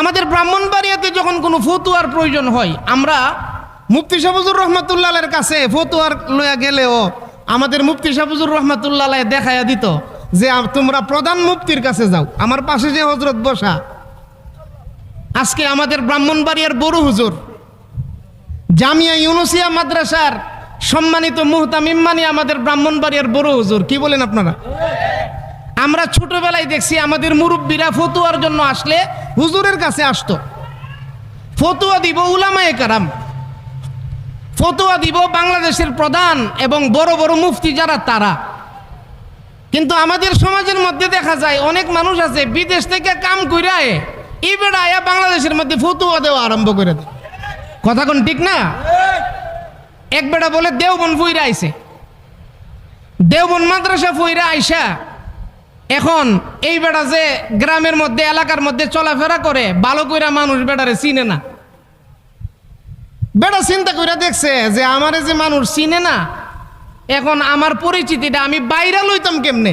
আমাদের ব্রাহ্মণবাড়িয়াতে যখন কোনো ফতুয়ার প্রয়োজন হয়, আমরা মুফতি সাবুজুর রহমতুল্লাহের কাছে ফতুয়ার লইয়া গেলেও আমাদের মুফতি সাবুজুর রহমতুল্লাহ দেখাইয়া দিত যে তোমরা প্রধান মুফতির কাছে যাও, আমার পাশে যে হজরত বসা। আজকে আমাদের ব্রাহ্মণবাড়িয়ার বড় হুজুর, জামিয়া ইউনুসিয়া মাদ্রাসার সম্মানিত মুহতাম ইম্মানি আমাদের ব্রাহ্মণবাড়িয়ার বড় হুজুর। কি বলেন আপনারা? আমরা ছোটবেলায় দেখছি আমাদের মুরব্বীরা ফতুয়ার জন্য আসলে হুজুরের কাছে আসতো। ফতুয়া দিব উলামায়ে কারাম। ফতুয়া দিব বাংলাদেশের প্রধান এবং বড় বড় মুফতি যারা তারা। কিন্তু আমাদের সমাজের মধ্যে দেখা যায় অনেক মানুষ আছে বিদেশ থেকে কাম করে এই বেড়া আয়া বাংলাদেশের মধ্যে ফতুয়া দেওয়া আরম্ভ করে দেয়। কথা কোন ঠিক না? এক বেড়া বলে দেওবন ফুইরা আইছে। দেওবন মাদ্রাসা ফুইরা আইসা এখন এই বেটা যে গ্রামের মধ্যে, এলাকার মধ্যে চলাফেরা করে, ভালো কইরা মানুষ বেটারে চিনে না। বেটা চিন্তা কইরা দেখছে যে আমারে যে মানুষ চিনে না, এখন আমার পরিচিতিটা আমি বাইরে লইতাম কেমনে?